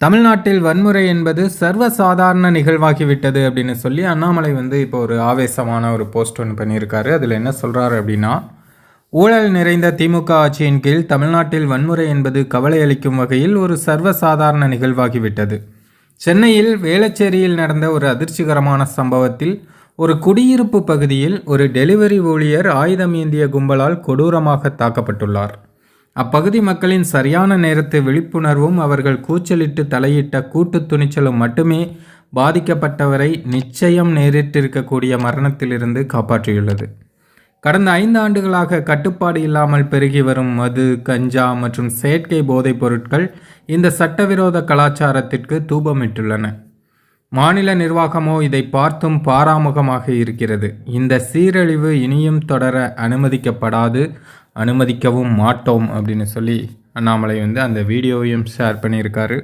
தமிழ்நாட்டில் வன்முறை என்பது சர்வசாதாரண நிகழ்வாகிவிட்டது அப்படின்னு சொல்லி அண்ணாமலை வந்து இப்போ ஒரு ஆவேசமான ஒரு போஸ்ட் ஒன்று பண்ணியிருக்காரு. அதில் என்ன சொல்கிறாரு அப்படின்னா ஊழல் நிறைந்த திமுக ஆட்சியின் கீழ் தமிழ்நாட்டில் வன்முறை என்பது கவலை அளிக்கும் வகையில் ஒரு சர்வசாதாரண நிகழ்வாகிவிட்டது. சென்னையில் வேளச்சேரியில் நடந்த ஒரு அதிர்ச்சிகரமான சம்பவத்தில் ஒரு குடியிருப்பு பகுதியில் ஒரு டெலிவரி ஊழியர் ஆயுதம் ஏந்திய கும்பலால் கொடூரமாக தாக்கப்பட்டுள்ளார். அப்பகுதி மக்களின் சரியான நேரத்து விழிப்புணர்வும் அவர்கள் கூச்சலிட்டு தலையிட்ட கூட்டு துணிச்சலும் மட்டுமே பாதிக்கப்பட்டவரை நிச்சயம் நேரிட்டிருக்கக்கூடிய மரணத்திலிருந்து காப்பாற்றியுள்ளது. கடந்த ஐந்து ஆண்டுகளாக கட்டுப்பாடு இல்லாமல் பெருகி வரும் மது கஞ்சா மற்றும் செயற்கை போதைப் பொருட்கள் இந்த சட்டவிரோத கலாச்சாரத்திற்கு தூபமிட்டுள்ளன. மாநில நிர்வாகமோ இதை பார்த்தும் பாராமுகமாக இருக்கிறது. இந்த சீரழிவு இனியும் தொடர அனுமதிக்கப்படாது. அனுமதிக்கவும் மாட்டோம் அப்படின்னு சொல்லி அண்ணாமலை வந்து அந்த வீடியோவையும் ஷேர் பண்ணியிருக்காரு.